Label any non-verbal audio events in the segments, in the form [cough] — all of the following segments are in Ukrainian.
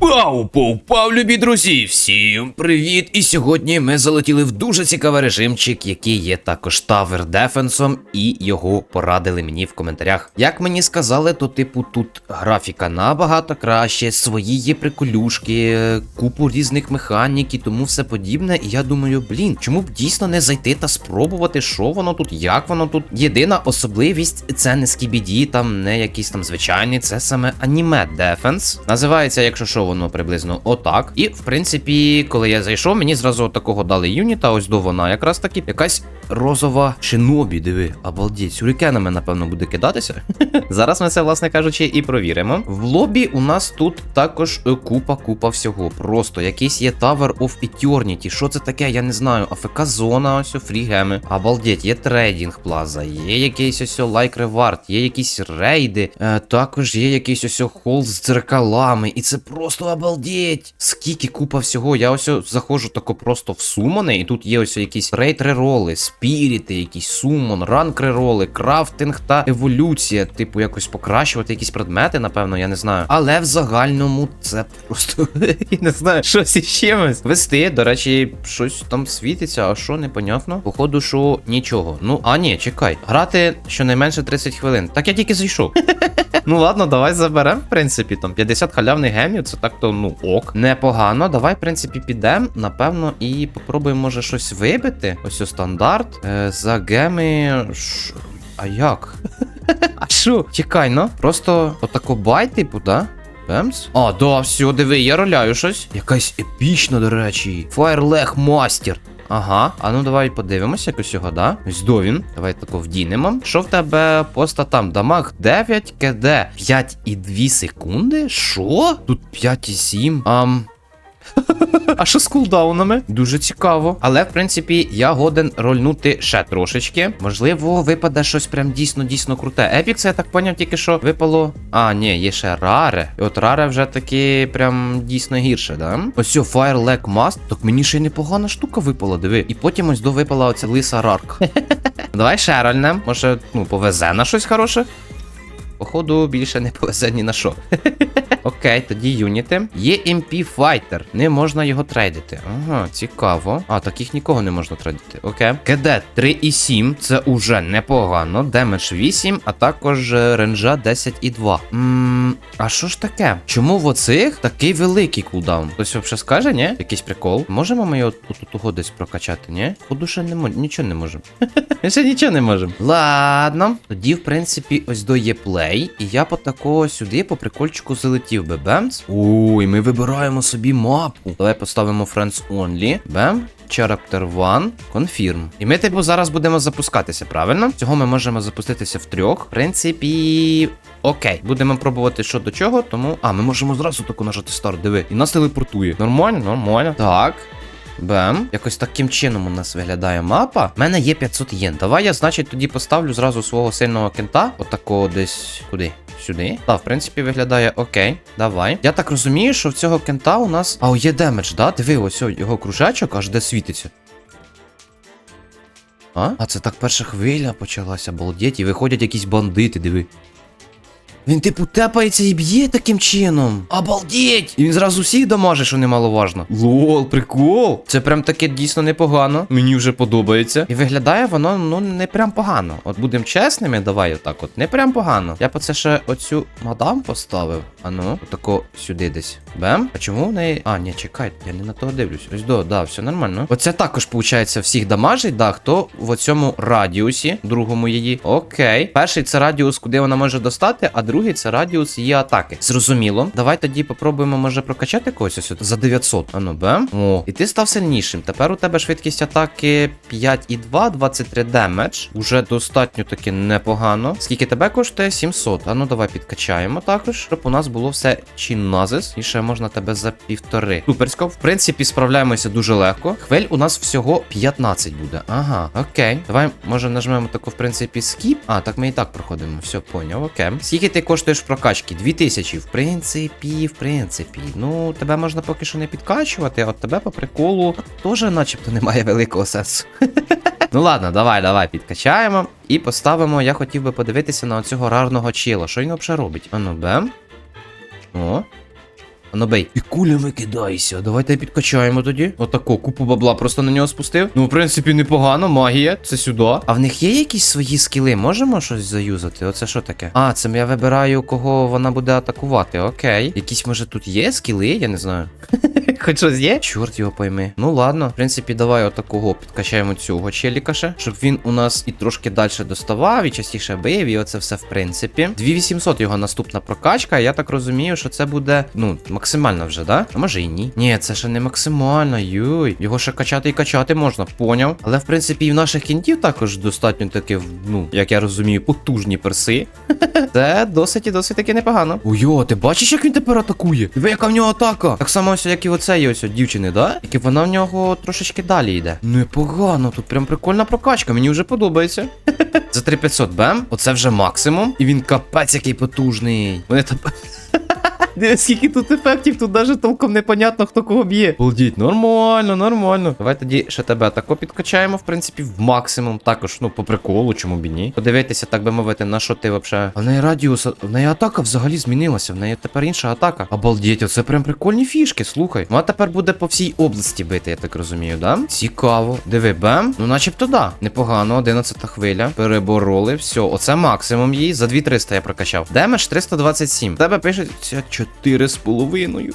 Пау, повпав, любі друзі! Всім привіт! І сьогодні ми залетіли в дуже цікавий режимчик, який є також Tower Дефенсом, і його порадили мені в коментарях. Як мені сказали, то типу тут графіка набагато краще, свої є приколюшки, купу різних механік і тому все подібне. І я думаю, блін, чому б дійсно не зайти та спробувати, що воно тут, як воно тут. Єдина особливість це не скібіді, там не якийсь там звичайний, це саме аніме Дефенс. Називається, якщо що, воно приблизно отак. І в принципі, коли я зайшов, мені зразу такого дали юніта. Ось до вона якраз таки якась розова шинобі. Диви, обалдеть, сюрікенами, напевно, буде кидатися. [laughs] Зараз ми це, власне кажучи, і провіримо. В лобі у нас тут також е, купа, купа всього. Просто якийсь є Tower of Eternity. Що це таке? Я не знаю. АФК зона, ось фрігеми. Обалдеть, є трейдинг плаза, є якийсь ось лайк ревард, є якісь рейди. Е, також є якийсь ось о холл з дзеркалами. І це просто обалдеть. Скільки купа всього. Я ось заходжу тако просто в сумони, і тут є ось якісь рейд рероли, спіріти, якісь сумон, ранк рероли, крафтинг та еволюція. Типу, якось покращувати якісь предмети, напевно, я не знаю. Але в загальному це просто [laughs] я не знаю, щось чимось. Вести, до речі, щось там світиться, а що непонятно. Походу, що нічого. Ну, а ні, чекай. Грати щонайменше 30 хвилин. Так я тільки зайшов. [laughs] Ну ладно, давай заберемо, в принципі, там 50 халявних гемів, це так-то, ну, ок. Непогано. Давай, в принципі, підемо, напевно, і попробуємо, може, щось вибити. Ось у стандарт. Е, за геми. Ш... А як? [laughs] а що? Чекай, ну. Просто отако бай, типу, да? Бемс? А, да, все, диви, я роляю щось. Якась епічна, до речі. Фаєрлег мастер. Ага, а ну давай подивимося якось його, да? Ось до. Давай тако вдінемо. Що в тебе по статам? Дамаг 9 КД. 5,2 секунди? Що? Тут 5,7. Ам. А що з кулдаунами? Дуже цікаво. Але, в принципі, я годен рольнути ще трошечки. Можливо, випаде щось прям дійсно дійсно круте. Епік, це я так поняв, тільки що випало. А, ні, є ще раре. І от раре вже таки прям дійсно гірше, да? Ось о, Fire Leg Mast. Так мені ще й непогана штука випала, диви. І потім ось до випала оця лиса рарк. [laughs] Давай ще рольнем. Може, ну, повезе на щось хороше. Походу, більше не повезе ні на що. [laughs] Окей, тоді юніти. Є MP Fighter. Не можна його трейдити. Ага, цікаво. А, таких нікого не можна трейдити. Окей. КД 3,7. Це уже непогано. Демедж 8, а також е, ренджа 10,2. Ммм, а що ж таке? Чому в оцих такий великий кулдаун? Хтось взагалі скаже, ні? Якийсь прикол? Можемо ми його тут того десь прокачати, ні? Походу, ще не можемо. Нічого не можемо. [laughs] Ще нічого не можемо. Ладно. Тоді, в принципі, ось до є. І я по такого сюди по прикольчику залетів би. Бемц. Ой, ми вибираємо собі мапу. Давай поставимо Friends Only. Бем. Character One, Confirm. І ми, типу, зараз будемо запускатися, правильно? Цього ми можемо запуститися в трьох. В принципі. Окей, будемо пробувати що до чого, тому. А, ми можемо зразу таку нажати старт, диви. І нас телепортує. Нормально, нормально. Так. Бем. Якось таким чином у нас виглядає мапа. У мене є 500 єн. Давай я, значить, тоді поставлю зразу свого сильного кента. Отакого десь куди? Сюди. Так, в принципі, виглядає окей. Давай. Я так розумію, що в цього кента у нас. А, є демедж, да? Диви, ось його кружечок аж де світиться. А? А це так перша хвиля почалася, балдеть, і виходять якісь бандити, диви. Він, типу, тепається і б'є таким чином. Обалдіть! І він зразу всіх дамаже, що немаловажно. Лол, прикол. Це прям таке дійсно непогано. Мені вже подобається. І виглядає воно, ну, не прям погано. От будемо чесними, давай отак от. Не прям погано. Я по це ще оцю мадам поставив. А ну, отако сюди десь. Бем. А чому в неї. А, ні, чекай, я не на того дивлюсь. Ось до, да, все нормально. Оце також, виходить, всіх дамажить, да, хто в цьому радіусі, другому її. Окей. Перший це радіус, куди вона може достати, а другий це радіус її атаки. Зрозуміло. Давай тоді попробуємо, може, прокачати когось ось за 900. Ану, бем. О, і ти став сильнішим. Тепер у тебе швидкість атаки 5,2, 23 демедж. Уже достатньо таки непогано. Скільки тебе коштує? 700. Ану, давай підкачаємо також, щоб у нас було все чиназис. І ще можна тебе за півтори. Суперсько. В принципі, справляємося дуже легко. Хвиль у нас всього 15 буде. Ага, окей. Давай, може, нажмемо таку, в принципі, скіп. А, так ми і так проходимо. Все, поняв, окей. Скільки ти коштуєш в прокачки? 2000. В принципі, в принципі. Ну, тебе можна поки що не підкачувати, а от тебе по приколу теж, начебто, немає великого сенсу. [laughs] Ну ладно, давай, давай, підкачаємо і поставимо. Я хотів би подивитися на оцього рарного чіла. Що він взагалі робить? Ану, бем. О. Ану бей. І кулями кидайся. Давайте підкачаємо тоді. Отако, купу бабла просто на нього спустив. Ну, в принципі, непогано, магія. Це сюди. А в них є якісь свої скіли? Можемо щось заюзати? Оце що таке? А, це я вибираю, кого вона буде атакувати. Окей. Якісь, може, тут є скіли? Я не знаю. [laughs] Хоч щось є? Чорт його пойми. Ну ладно, в принципі, давай отакого підкачаємо цього челіка ще, щоб він у нас і трошки далі доставав, і частіше бив, і оце все в принципі. 2800 його наступна прокачка. Я так розумію, що це буде, ну, максимально вже, да? А може і ні. Ні, це ще не максимально, юй. Його ще качати і качати можна, поняв. Але в принципі і в наших кінтів також достатньо таки, ну, як я розумію, потужні перси. [laughs] Це досить і досить таки непогано. Ой, ти бачиш, як він тепер атакує? Диви, яка в нього атака. Так само ось, як і оцеї ось дівчини, да? Тільки вона в нього трошечки далі йде. Непогано, тут прям прикольна прокачка, мені вже подобається. [laughs] За 3500 бем, оце вже максимум. І він капець який потужний. Вони там. [laughs] Скільки тут ефектів, тут навіть толком непонятно, хто кого б'є. Балдіть, нормально, нормально. Давай тоді ще тебе тако підкачаємо, в принципі, в максимум. Також, ну, по приколу, чому б ні. Подивитися, так би мовити, на що ти вообще. А в неї радіус, в неї атака взагалі змінилася. В неї тепер інша атака. Обалдіть, оце прям прикольні фішки, слухай. Вона тепер буде по всій області бити, я так розумію, да? Цікаво. Диви, бем. Ну, начебто, да. Непогано, 11 хвиля. Перебороли. Все, оце максимум їй. За 2300 я прокачав. Демедж 327. В Тебе пишеться 4 з половиною.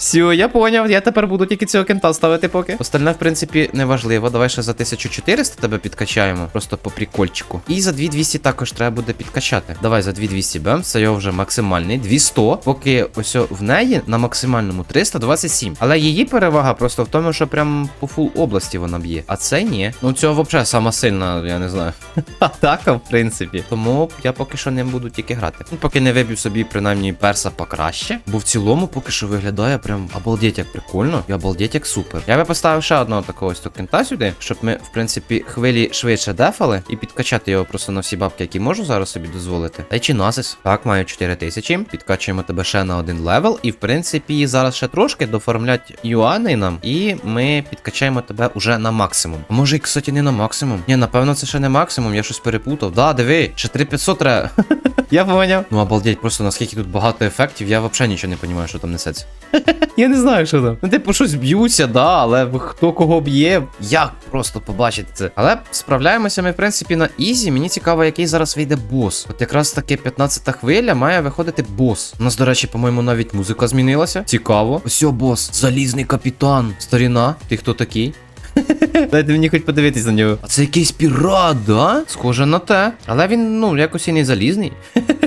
Все, я поняв. Я тепер буду тільки цього кента ставити поки. Остальне, в принципі, не важливо. Давай ще за 1400 тебе підкачаємо. Просто по прикольчику. І за 2200 також треба буде підкачати. Давай за 2200 бем. Це його вже максимальний. 200. Поки ось в неї на максимальному 327. Але її перевага просто в тому, що прям по фул області вона б'є. А це ні. Ну цього взагалі сама сильна, я не знаю. Атака, в принципі. Тому я поки що не буду тільки грати. Поки не виб'ю собі принаймні перса покраще. Бо в цілому поки що виглядає прям обалдеть як прикольно і обалдеть як супер. Я би поставив ще одного такого ось кента сюди, щоб ми, в принципі, хвилі швидше дефали і підкачати його просто на всі бабки, які можу зараз собі дозволити. Та й чи насис. Так, маю 4000. Підкачуємо тебе ще на один левел. І в принципі, зараз ще трошки доформлять юани нам, і ми підкачаємо тебе уже на максимум. А може, і кстати, не на максимум. Ні, напевно, це ще не максимум, я щось перепутав. Да, диви, ще 3500 треба. [laughs] Я поняв. Ну, обалдеть, просто наскільки тут багато ефектів, я взагалі нічого не розумію, що там несеться. [laughs] Я не знаю, що там. Ну, типу, щось б'ються, да, але хто кого б'є, як просто побачити це. Але справляємося ми, в принципі, на ізі. Мені цікаво, який зараз вийде бос. От якраз таки 15-та хвиля має виходити бос. У нас, до речі, по-моєму, навіть музика змінилася. Цікаво. Ось бос. Залізний капітан. Старіна. Ти хто такий? [laughs] Дайте мені хоч подивитись на нього. А це якийсь пірат, да? Схоже на те. Але він, ну, якось і не залізний. [laughs]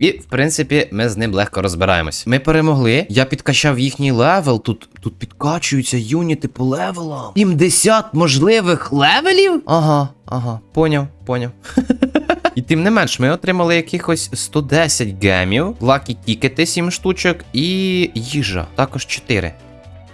І, в принципі, ми з ним легко розбираємось. Ми перемогли. Я підкачав їхній левел. Тут тут підкачуються юніти по левелам. 70 можливих левелів? Ага, ага, поняв, поняв. [laughs] І тим не менш, ми отримали якихось 110 гемів, лакі тікети 7 штучок і їжа. Також 4.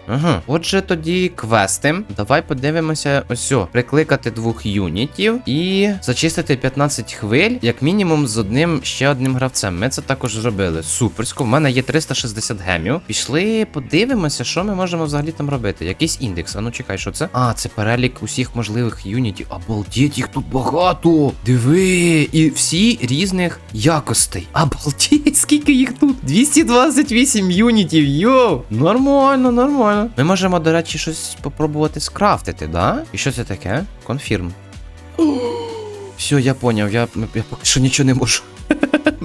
Ага. Отже, тоді квести. Давай подивимося. Ось, о, прикликати двох юнітів і зачистити 15 хвиль, як мінімум, з одним ще одним гравцем. Ми це також зробили. Суперсько. В мене є 360 гемів. Пішли, подивимося, що ми можемо взагалі там робити. Якийсь індекс. А ну чекай, що це? А, це перелік усіх можливих юнітів. Обалдеть, їх тут багато. Диви, і всі різних якостей. Обалдеть, скільки їх тут? 228 юнітів. Йоу! Нормально, нормально. Ми можемо, до речі, щось спробувати скрафтити, да? І що це таке? Конфірм. [gasps] Все, я поняв, я, я поки що нічого не можу.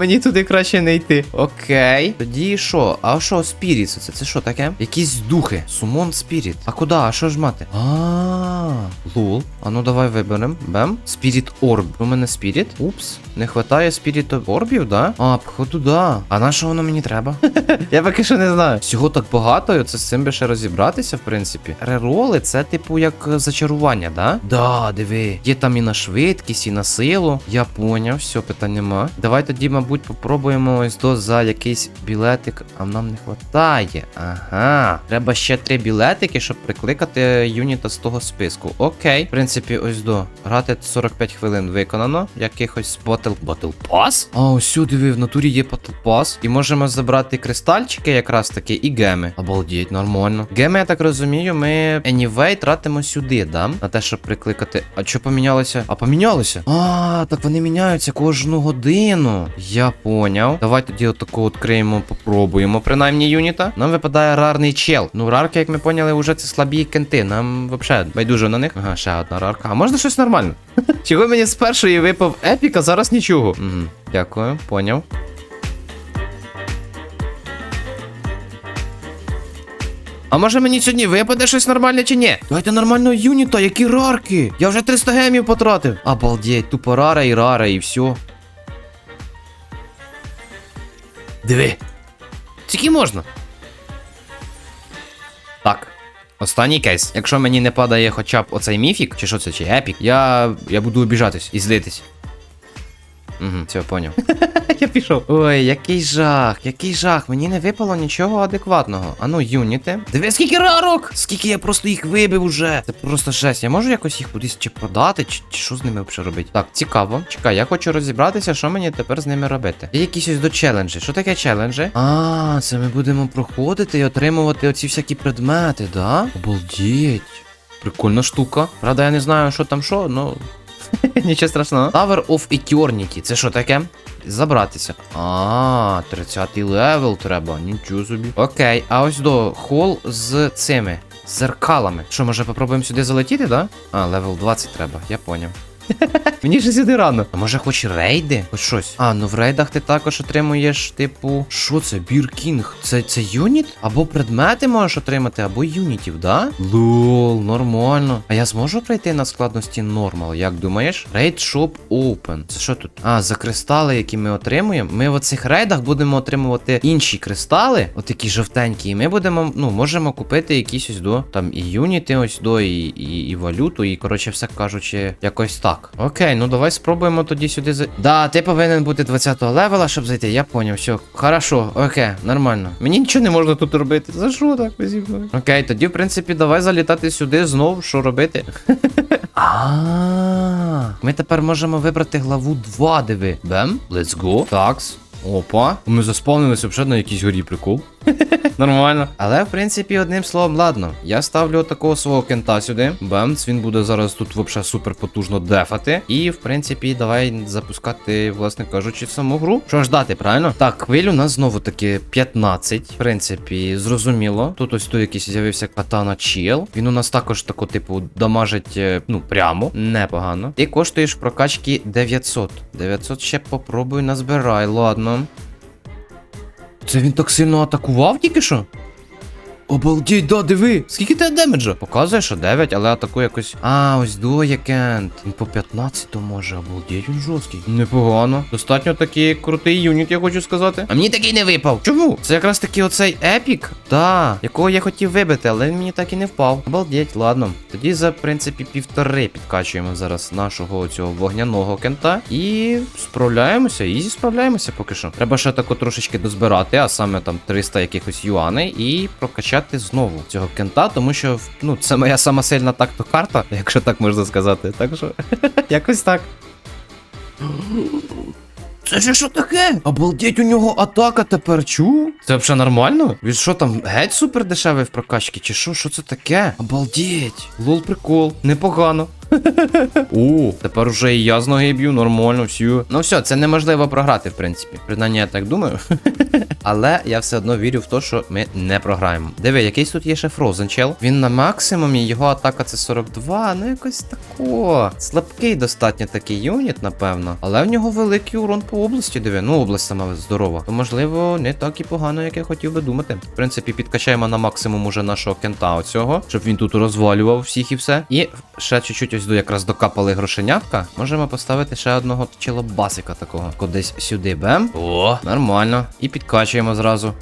Мені туди краще не йти. Окей. Тоді що? А що спіріт? Це це що таке? Якісь духи. Сумон спіріт. А куди? А що ж мати? А, лул. А ну давай виберемо. Бем. Спіріт орб. У мене спіріт. Упс. Не хватає спіріт орбів, да? А, походу, да. А на що воно мені треба? [laughs] Я поки що не знаю. Всього так багато, це з цим би ще розібратися, в принципі. Рероли це, типу, як е, зачарування, да? Да, диви. Є там і на швидкість, і на силу. Я поняв, все, питань нема. Давай тоді, мабуть, попробуємо ось до за якийсь білетик. А нам не хватає. Ага. Треба ще три білетики, щоб прикликати юніта з того списку. Окей. В принципі, ось до. Грати 45 хвилин виконано. Якихось ботл. Ботл пас? А ось сюди ви в натурі є ботл пас. І можемо забрати кристальчики якраз таки і геми. Обалдіть, нормально. Геми, я так розумію, ми anyway тратимо сюди, да? На те, щоб прикликати. А що помінялося? А помінялося? А, так вони міняються кожну годину. Я поняв. Давай тоді отаку відкриємо, попробуємо. Принаймні юніта. Нам випадає рарний чел. Ну, рарки, як ми поняли, вже це слабі кенти. Нам взагалі байдуже на них. Ага, ще одна рарка. А можна щось нормальне? [laughs] Чого мені з першої випав епік, а зараз нічого. Угу. Дякую, поняв. А може мені сьогодні випаде щось нормальне чи ні? Дайте нормального юніта, які рарки! Я вже 300 гемів потратив. Обалдеть, тупо рара і рара, і все. Диви. Тільки можна. Так. Останній кейс. Якщо мені не падає хоча б оцей міфік, чи що це, чи епік, я, я буду обіжатись і злитись. Угу, все, поняв. [laughs] Я пішов. Ой, який жах, який жах. Мені не випало нічого адекватного. Ану, юніти. Диви, скільки рарок! Скільки я просто їх вибив уже. Це просто жесть. Я можу якось їх кудись чи продати, чи, чи що з ними взагалі робити? Так, цікаво. Чекай, я хочу розібратися, що мені тепер з ними робити. Є якісь ось до челенджі. Що таке челенджі? А, це ми будемо проходити і отримувати оці всякі предмети, да? Обалдеть. Прикольна штука. Правда, я не знаю, що там що, ну. [laughs] Нічого страшного. Tower of Eternity. Це що таке? Забратися. А, 30 левел треба. Нічого собі. Окей, а ось до хол з цими зеркалами. Що, може попробуємо сюди залетіти, да? А, левел 20 треба, я поняв. [laughs] Мені ж сюди рано. А може хоч рейди? Хоч щось. А, ну в рейдах ти також отримуєш, типу. Що це? Біркінг? Це це юніт? Або предмети можеш отримати, або юнітів, да? Лол, нормально. А я зможу пройти на складності нормал, як думаєш? Рейд Shop Open. Це що тут? А, за кристали, які ми отримуємо. Ми в оцих рейдах будемо отримувати інші кристали, отакі жовтенькі, і ми будемо, ну, можемо купити якісь ось до там і юніти, ось до, і, і, і валюту, і коротше, все кажучи, якось так. Окей, ну давай спробуємо тоді сюди за. Да, ти повинен бути 20-го левела, щоб зайти. Я поняв, все. Хорошо, окей, нормально. Мені нічого не можна тут робити. За що так зі мною? Окей, тоді, в принципі, давай залітати сюди знов, що робити. [laughs] А, ми тепер можемо вибрати главу 2, диви. Бем, let's go. Такс. Опа. Ми заспавнилися взагалі на якійсь горі, прикол. Нормально. Але в принципі, одним словом, ладно. Я ставлю такого свого кента сюди. Бемц, він буде зараз тут взагалі супер потужно дефати. І в принципі, давай запускати, власне кажучи, саму гру. Що ж дати, правильно? Так, хвиль у нас знову таки 15. В принципі, зрозуміло. Тут ось тут якийсь з'явився катана чел. Він у нас також тако, типу, дамажить, е, ну, прямо. Непогано. Ти коштуєш прокачки 900. 900 ще попробуй назбирай, ладно. Це він так сильно атакував тільки що? Обалдіть, да, диви! Скільки тебе демеджа? Показує, що 9, але атакує якось. А, ось Дуєкент. Він по 15 може, обалдіть, він жорсткий. Непогано. Достатньо такий крутий юніт, я хочу сказати. А мені такий не випав. Чому? Це якраз таки оцей епік, да, якого я хотів вибити, але він мені так і не впав. Обалдіть, ладно. Тоді за, в принципі, півтори підкачуємо зараз нашого цього вогняного кента. І справляємося, ізі справляємося поки що. Треба ще тако трошечки дозбирати, а саме там 300 якихось юаней, і прокачати знову цього кента, тому що ну, це моя сама сильна такто-карта, якщо так можна сказати. Так що [laughs] якось так. Це ж що таке? Обалдеть, у нього атака тепер чу? Це взагалі нормально? Він що там геть супер дешевий в прокачці, чи що? Що це таке? Обалдеть. Лол прикол. Непогано. [laughs] О, тепер уже і я з ноги б'ю, нормально, всю. Ну все, це неможливо програти, в принципі. Принаймні, я так думаю. [laughs] Але я все одно вірю в те, що ми не програємо. Диви, якийсь тут є ще Frozen чел. Він на максимумі, його атака це 42, ну якось тако. Слабкий достатньо такий юніт, напевно. Але в нього великий урон по області, диви. Ну, область сама здорова. То можливо, не так і погано, як я хотів би думати. В принципі, підкачаємо на максимум уже нашого кента оцього, щоб він тут розвалював всіх і все. І ще чуть-чуть ось до якраз докапали грошенятка. Можемо поставити ще одного челобасика такого. Кудись сюди бем. О, нормально. І прокачуємо зразу.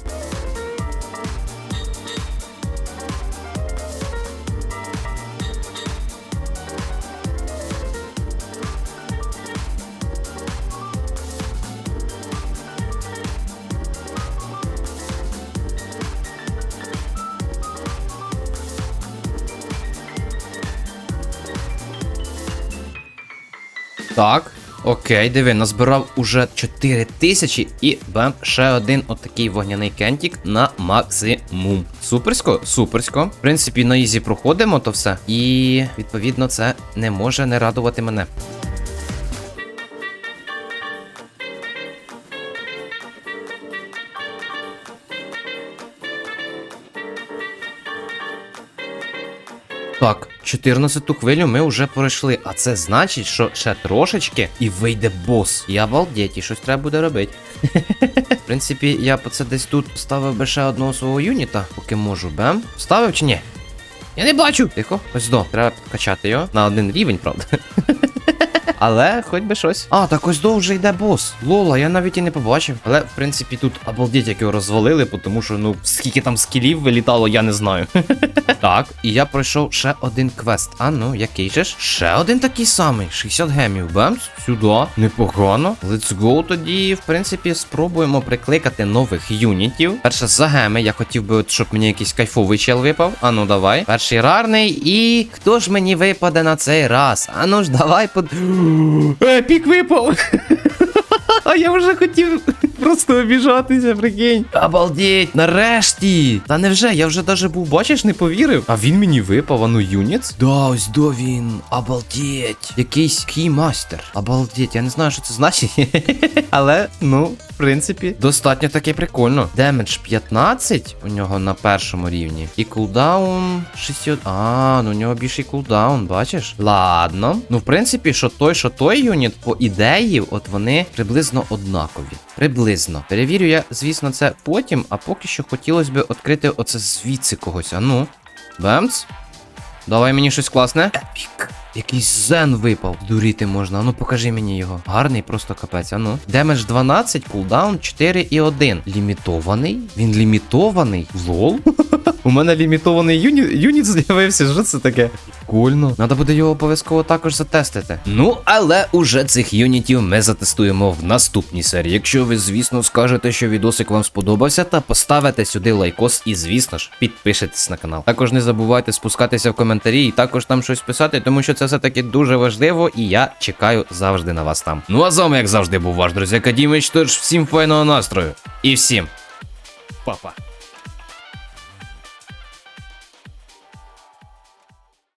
Так. Окей, диви, назбирав уже 4 тисячі і бам, ще один отакий вогняний кентік на максимум. Суперсько, суперсько. В принципі, на ізі проходимо то все. І відповідно це не може не радувати мене. 14-ту хвилю ми вже пройшли, а це значить, що ще трошечки і вийде бос. Я обалдеть, і щось треба буде робити. [laughs] В принципі, я по це десь тут ставив би ще одного свого юніта, поки можу, бем. Ставив чи ні? Я не бачу. Тихо, ось до. Треба качати його на один рівень, правда. [laughs] Але хоч би щось. А, так ось до вже йде бос. Лола, я навіть і не побачив. Але, в принципі, тут обалдеть, як його розвалили, тому що, ну, скільки там скілів вилітало, я не знаю. [laughs] так, і я пройшов ще один квест. А ну, який же ж? Ще один такий самий. 60 гемів. Бемс, сюди. Непогано. Let's go тоді, в принципі, спробуємо прикликати нових юнітів. Перше за геми. Я хотів би, щоб мені якийсь кайфовий чел випав. А ну давай. Перший рарний. І хто ж мені випаде на цей раз? А ну ж давай под. Епік випав! [laughs] А я вже хотів просто обіжатися, прикинь. Обалдеть, нарешті! Та невже, я вже даже був, бачиш, не повірив. А він мені випав, а ну юніц? Да, ось до він. Обалдеть. Якийсь кіймастер. Обалдеть, я не знаю, що це значить. [laughs] Але, ну, в принципі, достатньо таки прикольно. Демедж 15 у нього на першому рівні. І кулдаун 6. А, ну у нього більший кулдаун, бачиш? Ладно. Ну, в принципі, що той, що той юніт, по ідеї, от вони приблизно однакові. Приблизно. Перевірю я, звісно, це потім, а поки що хотілося б відкрити оце звідси когось. А ну. Бемц. Давай мені щось класне. Епік. Якийсь зен випав. Дуріти можна. А ну покажи мені його. Гарний, просто капець. А ну. Демедж 12, кулдаун 4 і 1. Лімітований? Він лімітований? Лол? [laughs] У мене лімітований юніт з'явився. Що це таке? Прикольно. Надо буде його обов'язково також затестити. Ну, але уже цих юнітів ми затестуємо в наступній серії. Якщо ви, звісно, скажете, що відосик вам сподобався, та поставите сюди лайкос і, звісно ж, підпишитесь на канал. Також не забувайте спускатися в коментарі і також там щось писати, тому що це все-таки дуже важливо, і я чекаю завжди на вас там. Ну а з вами, як завжди, був ваш друзі Акадімич, тож всім файного настрою і всім па-па.